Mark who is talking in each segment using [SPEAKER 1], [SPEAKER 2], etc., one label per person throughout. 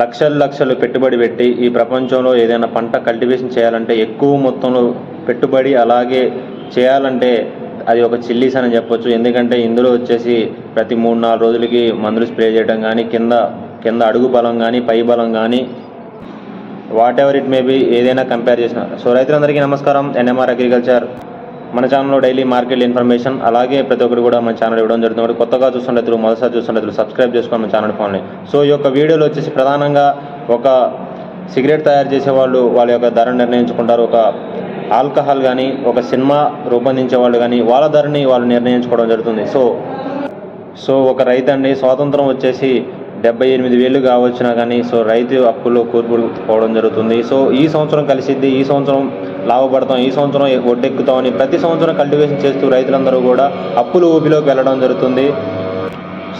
[SPEAKER 1] లక్షలు లక్షలు పెట్టుబడి పెట్టి ఈ ప్రపంచంలో ఏదైనా పంట కల్టివేషన్ చేయాలంటే ఎక్కువ మొత్తంలో పెట్టుబడి అలాగే చేయాలంటే అది ఒక చిల్లీస్ అని చెప్పొచ్చు. ఎందుకంటే ఇందులో వచ్చేసి ప్రతి మూడు నాలుగు రోజులకి మందులు స్ప్రే చేయడం కానీ కింద కింద అడుగు బలం కానీ పై బలం కానీ whatever it may be ఏదైనా కంపేర్ చేసిన. సో రైతులందరికీ నమస్కారం. NMR agriculture. మన ఛానల్లో డైలీ మార్కెట్ ఇన్ఫర్మేషన్ అలాగే ప్రతి ఒక్కరు కూడా మన ఛానల్ ఇవ్వడం జరుగుతుంది. కొత్తగా చూస్తున్న రైతులు మొదటిసారి చూస్తున్న రైతులు సబ్స్క్రైబ్ చేసుకోండి మన ఛానల్ ఫోన్ని సో ఈ యొక్క వీడియోలో వచ్చేసి ప్రధానంగా ఒక సిగరెట్ తయారు చేసే వాళ్ళు వాళ్ళ యొక్క ధర నిర్ణయించుకుంటారు. ఒక ఆల్కహాల్ కానీ ఒక సినిమా రూపొందించే వాళ్ళు కానీ వాళ్ళ ధరని వాళ్ళు నిర్ణయించుకోవడం జరుగుతుంది. సో సో ఒక రైతు అండి స్వాతంత్రం వచ్చేసి డెబ్బై ఎనిమిది వేలు కావచ్చినా కానీ సో రైతు అప్పుల్లో పోవడం జరుగుతుంది. సో ఈ సంవత్సరం కలిసిద్ది ఈ సంవత్సరం లాభపడతాం. ఈ సంవత్సరం ఒడ్డెక్కుతాం అని ప్రతి సంవత్సరం కల్టివేషన్ చేస్తూ రైతులందరూ కూడా అప్పులు ఊపిలోకి వెళ్ళడం జరుగుతుంది.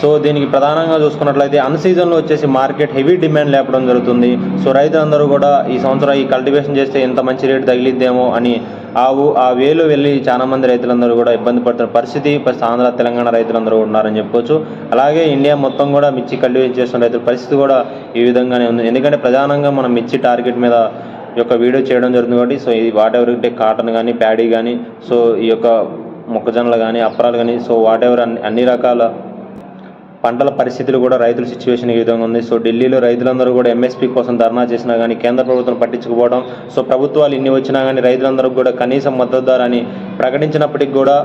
[SPEAKER 1] సో దీనికి ప్రధానంగా చూసుకున్నట్లయితే అన్ సీజన్లో వచ్చేసి మార్కెట్ హెవీ డిమాండ్ లేపడం జరుగుతుంది. సో రైతులందరూ కూడా ఈ సంవత్సరం ఈ కల్టివేషన్ చేస్తే ఎంత మంచి రేటు తగిలిద్దేమో అని ఆ ఆ వేలు వెళ్ళి చాలామంది రైతులందరూ కూడా ఇబ్బంది పడుతున్న పరిస్థితి. ఫస్ట్ ఆంధ్ర తెలంగాణ రైతులందరూ ఉన్నారని చెప్పొచ్చు. అలాగే ఇండియా మొత్తం కూడా మిర్చి కల్టివేషన్ చేస్తున్న రైతుల పరిస్థితి కూడా ఈ విధంగానే ఉంది. ఎందుకంటే ప్రధానంగా మనం మిర్చి టార్గెట్ మీద యొక్క వీడియో చేయడం జరుగుతుంది కాబట్టి సో ఇది వాట్ ఎవర్ అంటే కాటన్ కానీ ప్యాడీ కానీ సో ఈ యొక్క మొక్కజొన్నలు కానీ అప్పరాలు కానీ సో వాట్ ఎవర్ అన్ని అన్ని రకాల పంటల పరిస్థితులు కూడా రైతుల సిచ్యువేషన్ ఈ విధంగా ఉంది. సో ఢిల్లీలో రైతులందరూ కూడా ఎంఎస్పీ కోసం ధర్నా చేసినా కానీ కేంద్ర ప్రభుత్వం పట్టించుకోవడం సో ప్రభుత్వాలు ఇన్ని వచ్చినా కానీ రైతులందరూ కూడా కనీసం మద్దతు ధర అని ప్రకటించినప్పటికీ కూడా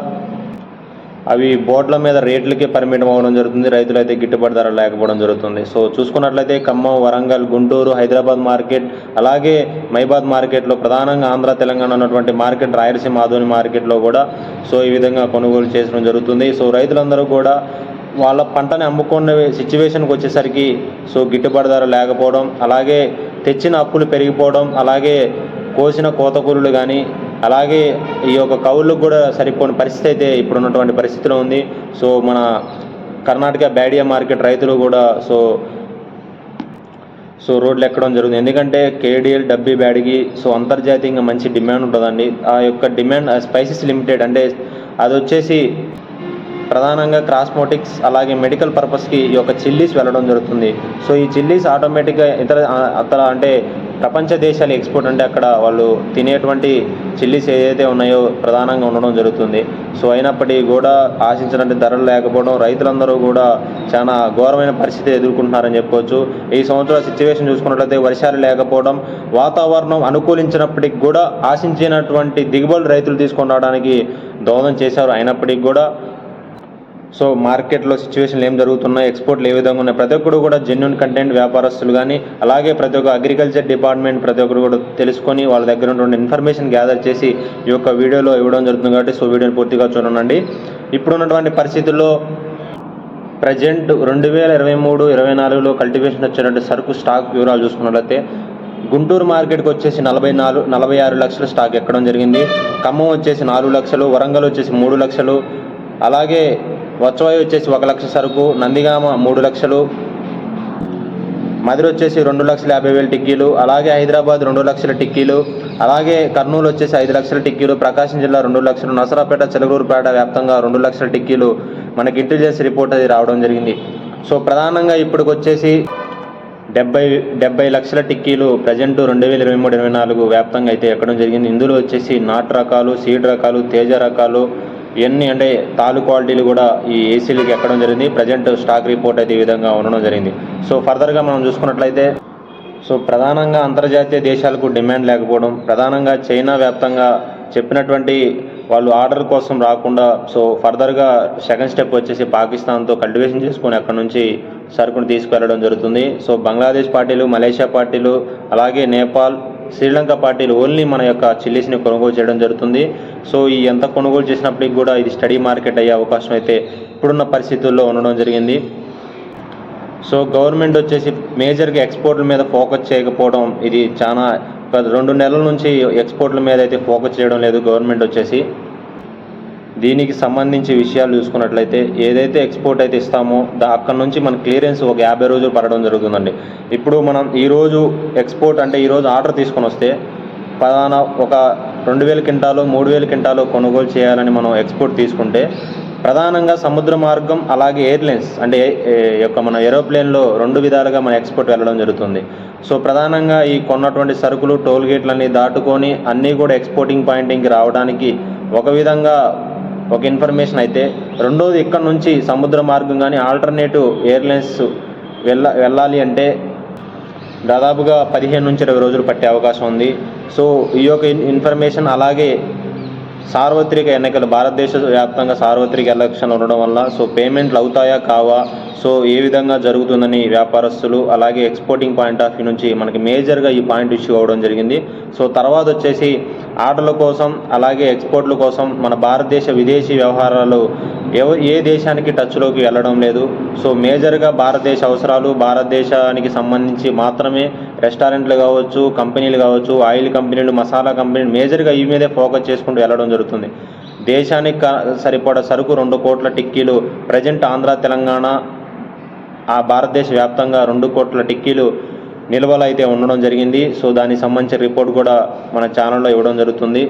[SPEAKER 1] అవి బోర్డుల మీద రేట్లకే పరిమితం అవ్వడం జరుగుతుంది. రైతులు అయితే గిట్టుబాటు ధర లేకపోవడం జరుగుతుంది. సో చూసుకున్నట్లయితే ఖమ్మం వరంగల్ గుంటూరు హైదరాబాద్ మార్కెట్ అలాగే మైబాద్ మార్కెట్లో ప్రధానంగా ఆంధ్ర తెలంగాణ ఉన్నటువంటి మార్కెట్ రాయలసీమ ఆధుని మార్కెట్లో కూడా సో ఈ విధంగా కొనుగోలు చేయడం జరుగుతుంది. సో రైతులందరూ కూడా వాళ్ళ పంటని అమ్ముకునే సిచ్యువేషన్కి వచ్చేసరికి సో గిట్టుబాటు ధర లేకపోవడం అలాగే తెచ్చిన అప్పులు పెరిగిపోవడం అలాగే కోసిన కోత కూలీలు కానీ అలాగే ఈ యొక్క కౌళ్ళకు కూడా సరిపోని పరిస్థితి అయితే ఇప్పుడు ఉన్నటువంటి పరిస్థితిలో ఉంది. సో మన కర్ణాటక బ్యాడియా మార్కెట్ రైతులు కూడా సో సో రోడ్లు ఎక్కడం జరుగుతుంది. ఎందుకంటే కేడిఎల్ డబ్బీ బ్యాడ్కి సో అంతర్జాతీయంగా మంచి డిమాండ్ ఉంటుందండి. ఆ యొక్క డిమాండ్ స్పైసెస్ లిమిటెడ్ అంటే అది వచ్చేసి ప్రధానంగా క్రాస్మోటిక్స్ అలాగే మెడికల్ పర్పస్కి ఈ యొక్క చిల్లీస్ వెళ్ళడం జరుగుతుంది. సో ఈ చిల్లీస్ ఆటోమేటిక్గా ఇతర అతర అంటే ప్రపంచ దేశాలు ఎక్స్పోర్ట్ అంటే అక్కడ వాళ్ళు తినేటువంటి చిల్లీస్ ఏదైతే ఉన్నాయో ప్రధానంగా ఉండడం జరుగుతుంది. సో అయినప్పటికీ కూడా ఆశించినట్టు ధరలు లేకపోవడం రైతులందరూ కూడా చాలా ఘోరమైన పరిస్థితి ఎదుర్కొంటున్నారని చెప్పవచ్చు ఈ సంవత్సరం సిచ్యువేషన్ చూసుకున్నట్లయితే వర్షాలు లేకపోవడం వాతావరణం అనుకూలించినప్పటికి కూడా ఆశించినటువంటి దిగుబడులు రైతులు తీసుకొని రావడానికి దోహదం చేశారు. అయినప్పటికీ కూడా సో మార్కెట్లో సిచ్యువేషన్లు ఏం జరుగుతున్నాయి ఎక్స్పోర్ట్లు ఏ విధంగా ఉన్నాయి ప్రతి ఒక్కరు కూడా జెన్యున్ కంటెంట్ వ్యాపారస్తులు కానీ అలాగే ప్రతి ఒక్క అగ్రికల్చర్ డిపార్ట్మెంట్ ప్రతి ఒక్కరు కూడా తెలుసుకొని వాళ్ళ దగ్గర ఉన్నటువంటి ఇన్ఫర్మేషన్ గ్యాదర్ చేసి ఈ యొక్క వీడియోలో ఇవ్వడం జరుగుతుంది కాబట్టి సో వీడియోని పూర్తిగా చూడండి. ఇప్పుడున్నటువంటి పరిస్థితుల్లో ప్రజెంట్ రెండు వేల ఇరవై మూడు ఇరవై నాలుగులో కల్టివేషన్ వచ్చినటువంటి సరుకు స్టాక్ వివరాలు చూసుకున్నట్లయితే గుంటూరు మార్కెట్కి వచ్చేసి నలభై నాలుగు నలభై ఆరు లక్షల స్టాక్ ఎక్కడం జరిగింది. ఖమ్మం వచ్చేసి నాలుగు లక్షలు వరంగల్ వచ్చేసి మూడు లక్షలు అలాగే వచ్చవాయి వచ్చేసి ఒక లక్ష సరుకు నందిగామ మూడు లక్షలు మధుర వచ్చేసి రెండు లక్షల యాభై వేల టిక్కీలు అలాగే హైదరాబాద్ రెండు లక్షల టిక్కీలు అలాగే కర్నూలు వచ్చేసి ఐదు లక్షల టిక్కీలు ప్రకాశం జిల్లా రెండు లక్షలు నసరాపేట చెలగూరుపేట వ్యాప్తంగా రెండు లక్షల టిక్కీలు మనకి ఇంటెలిజెన్స్ రిపోర్ట్ అది రావడం జరిగింది. సో ప్రధానంగా ఇప్పటికి వచ్చేసి డెబ్బై డెబ్బై లక్షల టిక్కీలు ప్రజెంట్ రెండు వేల ఇరవై మూడు ఇరవై నాలుగు వ్యాప్తంగా అయితే ఎక్కడం జరిగింది. ఇందులో వచ్చేసి నాటు రకాలు సీడ్ రకాలు తేజ రకాలు ఇవన్నీ అంటే తాలు క్వాలిటీలు కూడా ఈ ఏసీలకి ఎక్కడం జరిగింది. ప్రజెంట్ స్టాక్ రిపోర్ట్ అయితే ఈ విధంగా ఉండడం జరిగింది. సో ఫర్దర్గా మనం చూసుకున్నట్లయితే సో ప్రధానంగా అంతర్జాతీయ దేశాలకు డిమాండ్ లేకపోవడం ప్రధానంగా చైనా వ్యాప్తంగా చెప్పినటువంటి వాళ్ళు ఆర్డర్ కోసం రాకుండా సో ఫర్దర్గా సెకండ్ స్టెప్ వచ్చేసి పాకిస్తాన్తో కల్టివేషన్ చేసుకొని అక్కడ నుంచి సరుకును తీసుకువెళ్ళడం జరుగుతుంది. సో బంగ్లాదేశ్ పార్టీలు మలేషియా పార్టీలు అలాగే నేపాల్ శ్రీలంక పార్టీలు ఓన్లీ మన యొక్క చిల్లీస్ని కొనుగోలు చేయడం జరుగుతుంది. సో ఈ ఎంత కొనుగోలు చేసినప్పటికి కూడా ఇది స్టడీ మార్కెట్ అయ్యే అవకాశం అయితే ఇప్పుడున్న పరిస్థితుల్లో ఉండడం జరిగింది. సో గవర్నమెంట్ వచ్చేసి మేజర్గా ఎక్స్పోర్ట్ల మీద ఫోకస్ చేయకపోవడం ఇది చాలా రెండు నెలల నుంచి ఎక్స్పోర్ట్ల మీద అయితే ఫోకస్ చేయడం లేదు గవర్నమెంట్ వచ్చేసి. దీనికి సంబంధించి విషయాలు చూసుకున్నట్లయితే ఏదైతే ఎక్స్పోర్ట్ అయితే ఇస్తామో దా అక్కడ నుంచి మన క్లియరెన్స్ ఒక యాభై రోజులు పడడం జరుగుతుందండి. ఇప్పుడు మనం ఈరోజు ఎక్స్పోర్ట్ అంటే ఈరోజు ఆర్డర్ తీసుకొని వస్తే పలానా ఒక రెండు వేల క్వింటాలు మూడు వేల క్వింటాలు కొనుగోలు చేయాలని మనం ఎక్స్పోర్ట్ తీసుకుంటే ప్రధానంగా సముద్ర మార్గం అలాగే ఎయిర్లైన్స్ అంటే ఏ యొక్క మన ఏరోప్లేన్లో రెండు విధాలుగా మన ఎక్స్పోర్ట్ వెళ్ళడం జరుగుతుంది. సో ప్రధానంగా ఈ కొన్నటువంటి సరుకులు టోల్ గేట్లన్నీ దాటుకొని అన్నీ కూడా ఎక్స్పోర్టింగ్ పాయింటింగ్కి రావడానికి ఒక విధంగా ఒక ఇన్ఫర్మేషన్ అయితే రెండోది ఇక్కడ నుంచి సముద్ర మార్గం కానీ ఆల్టర్నేటివ్ ఎయిర్లైన్స్ వెళ్ళ వెళ్ళాలి అంటే దాదాపుగా పదిహేను నుంచి ఇరవై రోజులు పట్టే అవకాశం ఉంది. సో ఈ యొక్క ఇన్ఫర్మేషన్ అలాగే సార్వత్రిక ఎన్నికలు భారతదేశ వ్యాప్తంగా సార్వత్రిక ఎలక్షన్ ఉండడం వల్ల సో పేమెంట్లు అవుతాయా కావా? సో ఏ విధంగా జరుగుతుందని వ్యాపారస్తులు అలాగే ఎక్స్పోర్టింగ్ పాయింట్ ఆఫ్ వ్యూ నుంచి మనకి మేజర్గా ఈ పాయింట్ ఇష్యూ అవ్వడం జరిగింది. సో తర్వాత వచ్చేసి ఆటల కోసం అలాగే ఎక్స్పోర్ట్ల కోసం మన భారతదేశ విదేశీ వ్యవహారాలు ఎవ ఏ దేశానికి టచ్లోకి వెళ్ళడం లేదు. సో మేజర్గా భారతదేశ అవసరాలు భారతదేశానికి సంబంధించి మాత్రమే రెస్టారెంట్లు కావచ్చు కంపెనీలు కావచ్చు ఆయిల్ కంపెనీలు మసాలా కంపెనీలు మేజర్గా ఈ మీదే ఫోకస్ చేసుకుంటూ వెళ్ళడం జరుగుతుంది. దేశానికి సరిపడ సరుకు రెండు కోట్ల టిక్కీలు ప్రజెంట్ ఆంధ్ర తెలంగాణ ఆ భారతదేశ వ్యాప్తంగా రెండు కోట్ల టిక్కీలు నిల్వలు అయితే ఉండడం జరిగింది. సో దానికి సంబంధించిన రిపోర్ట్ కూడా మన ఛానల్లో ఇవ్వడం జరుగుతుంది.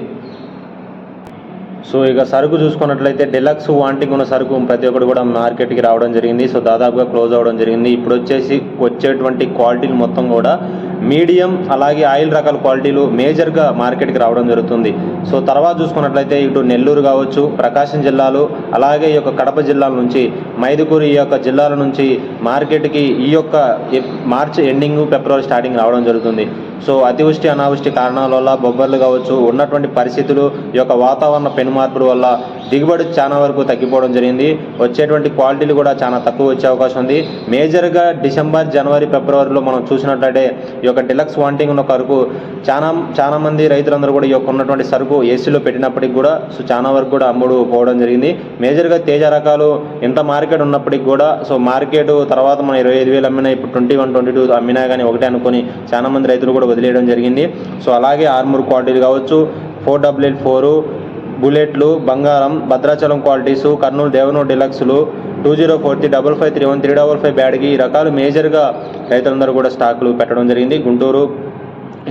[SPEAKER 1] సో ఇక సరుకు చూసుకున్నట్లయితే డెలక్స్ వాంటింగ్ ఉన్న సరుకు ప్రతి ఒక్కటి కూడా మార్కెట్కి రావడం జరిగింది. సో దాదాపుగా క్లోజ్ అవ్వడం జరిగింది. ఇప్పుడు వచ్చేసి వచ్చేటువంటి క్వాలిటీలు మొత్తం కూడా మీడియం అలాగే ఆయిల్ రకాల క్వాలిటీలు మేజర్గా మార్కెట్కి రావడం జరుగుతుంది. సో తర్వాత చూసుకున్నట్లయితే ఇటు నెల్లూరు కావచ్చు ప్రకాశం జిల్లాలు అలాగే ఈ యొక్క కడప జిల్లాల నుంచి మైదుకూరు ఈ యొక్క జిల్లాల నుంచి మార్కెట్కి ఈ యొక్క మార్చ్ ఎండింగ్ ఫిబ్రవరి స్టార్టింగ్ రావడం జరుగుతుంది. సో అతివృష్టి అనావృష్టి కారణాల వల్ల బొబ్బర్లు కావచ్చు ఉన్నటువంటి పరిస్థితులు ఈ యొక్క వాతావరణ పెను మార్పుల వల్ల దిగుబడి చాలా వరకు తగ్గిపోవడం జరిగింది. వచ్చేటువంటి క్వాలిటీలు కూడా చాలా తక్కువ వచ్చే అవకాశం ఉంది. మేజర్గా డిసెంబర్ జనవరి ఫిబ్రవరిలో మనం చూసినట్లయితే ఈ యొక్క డిలక్స్ వాంటింగ్ ఉన్న సరుకు చాలా చాలా మంది రైతులందరూ కూడా ఈ యొక్క ఉన్నటువంటి సరుకు ఏసీలో పెట్టినప్పటికి కూడా సో చాలా వరకు కూడా అమ్ముడు పోవడం జరిగింది. మేజర్గా తేజ రకాలు ఇంత మార్కెట్ ఉన్నప్పటికి కూడా సో మార్కెట్ తర్వాత మనం ఇరవై ఐదు వేలు అమ్మినా ఇప్పుడు ట్వంటీ వన్ ట్వంటీ టూ అమ్మినా కానీ ఒకటే అనుకొని చాలా మంది రైతులు కూడా వదిలేయడం జరిగింది. సో అలాగే ఆర్మూర్ క్వాలిటీలు కావచ్చు ఫోర్ డబుల్ ఎయిట్ ఫోరు బుల్లెట్లు బంగారం Bhadrachalam qualities Kurnool Devanur డిలక్స్లు two zero four three double five three one three double five బ్యాడ్కి ఈ రకాలు మేజర్గా రైతులందరూ కూడా స్టాకులు పెట్టడం జరిగింది. గుంటూరు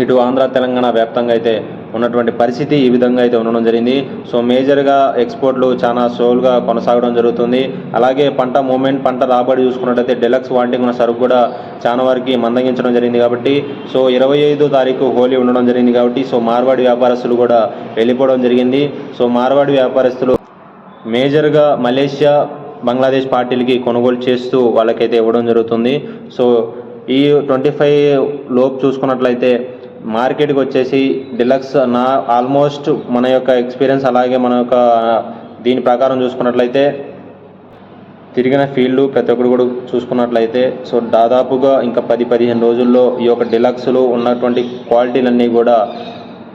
[SPEAKER 1] ఇటు ఆంధ్ర తెలంగాణ వ్యాప్తంగా అయితే ఉన్నటువంటి పరిస్థితి ఈ విధంగా అయితే ఉండడం జరిగింది. సో మేజర్గా ఎక్స్పోర్ట్లు చాలా స్లోగా కొనసాగడం జరుగుతుంది. అలాగే పంట మూమెంట్ పంట రాబడి చూసుకున్నట్లయితే డెలక్స్ వాంటింగ్ ఉన్న సరుకు కూడా చాలా వరకు మందగించడం జరిగింది కాబట్టి సో ఇరవై ఐదో తారీఖు హోలీ ఉండడం జరిగింది కాబట్టి సో మార్వాడి వ్యాపారస్తులు కూడా వెళ్ళిపోవడం జరిగింది. సో మార్వాడి వ్యాపారస్తులు మేజర్గా మలేషియా బంగ్లాదేశ్ పార్టీలకి కొనుగోలు చేస్తూ వాళ్ళకైతే ఇవ్వడం జరుగుతుంది. సో ఈ ట్వంటీ ఫైవ్ లోపు చూసుకున్నట్లయితే మార్కెట్కి వచ్చేసి డిలక్స్ నా ఆల్మోస్ట్ మన యొక్క ఎక్స్పీరియన్స్ అలాగే మన యొక్క దీని ప్రకారం చూసుకున్నట్లయితే తిరిగిన ఫీల్డ్ ప్రతి ఒక్కరు కూడా చూసుకున్నట్లయితే సో దాదాపుగా ఇంకా పది పదిహేను రోజుల్లో ఈ యొక్క డిలక్స్లో ఉన్నటువంటి క్వాలిటీలన్నీ కూడా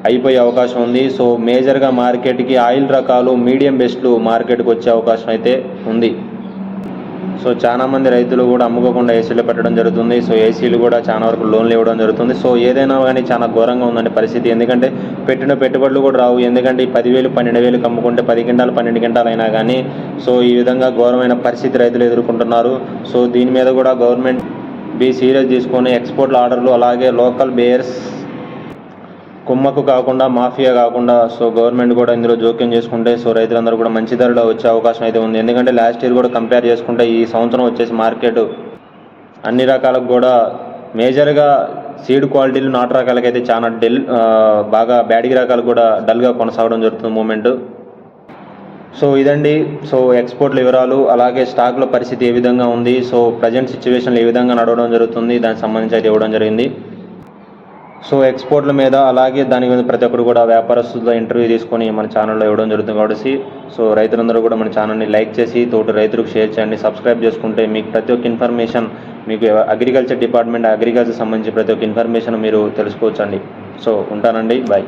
[SPEAKER 1] అయిపోయే అవకాశం ఉంది. సో మేజర్గా మార్కెట్కి ఆయిల్ రకాలు మీడియం బెస్ట్లు మార్కెట్కి వచ్చే అవకాశం అయితే ఉంది. సో చాలా మంది రైతులు కూడా అమ్ముకోకుండా ఏసీలు పెట్టడం జరుగుతుంది. సో ఏసీలు కూడా చాలా వరకు లోన్లు ఇవ్వడం జరుగుతుంది. సో ఏదైనా కానీ చాలా ఘోరంగా ఉందండి పరిస్థితి. ఎందుకంటే పెట్టిన పెట్టుబడులు కూడా రావు. ఎందుకంటే ఈ పదివేలు పన్నెండు వేలు అమ్ముకుంటే పది గంటలు పన్నెండు గంటలు అయినా కానీ సో ఈ విధంగా ఘోరమైన పరిస్థితి రైతులు ఎదుర్కొంటున్నారు. సో దీని మీద కూడా గవర్నమెంట్ బీ సీరియస్ తీసుకొని ఎక్స్పోర్ట్ల ఆర్డర్లు అలాగే లోకల్ బేయర్స్ కుమ్మకు కాకుండా మాఫియా కాకుండా సో గవర్నమెంట్ కూడా ఇందులో జోక్యం చేసుకుంటే సో రైతులందరూ కూడా మంచి ధరలో వచ్చే అవకాశం అయితే ఉంది. ఎందుకంటే లాస్ట్ ఇయర్ కూడా కంపేర్ చేసుకుంటే ఈ సంవత్సరం వచ్చేసి మార్కెట్ అన్ని రకాలకు కూడా మేజర్గా సీడ్ క్వాలిటీలు నాటు రకాలకైతే చాలా డెల్ బాగా బ్యాడిగి రకాలు కూడా డల్గా కొనసాగడం జరుగుతుంది మూమెంట్ సో ఇదండి. సో ఎక్స్పోర్ట్ల వివరాలు అలాగే స్టాక్ల పరిస్థితి ఏ విధంగా ఉంది సో ప్రజెంట్ సిచ్యువేషన్లు ఏ విధంగా నడవడం జరుగుతుంది దానికి సంబంధించి అయితే ఇవ్వడం జరిగింది. సో ఎక్స్పోర్ట్ల మీద అలాగే దాని మీద ప్రతి ఒక్కరు కూడా వ్యాపారస్తులతో ఇంటర్వ్యూ తీసుకొని మన ఛానల్లో ఇవ్వడం జరుగుతుంది కాబట్టి సో రైతులందరూ కూడా మన ఛానల్ని లైక్ చేసి తోటి రైతులకు షేర్ చేయండి సబ్స్క్రైబ్ చేసుకుంటే మీకు ప్రతి ఒక్క ఇన్ఫర్మేషన్ మీకు అగ్రికల్చర్ డిపార్ట్మెంట్ అగ్రికల్చర్ సంబంధించి ప్రతి ఒక్క ఇన్ఫర్మేషన్ మీరు తెలుసుకోవచ్చండి. సో ఉంటానండి బాయ్.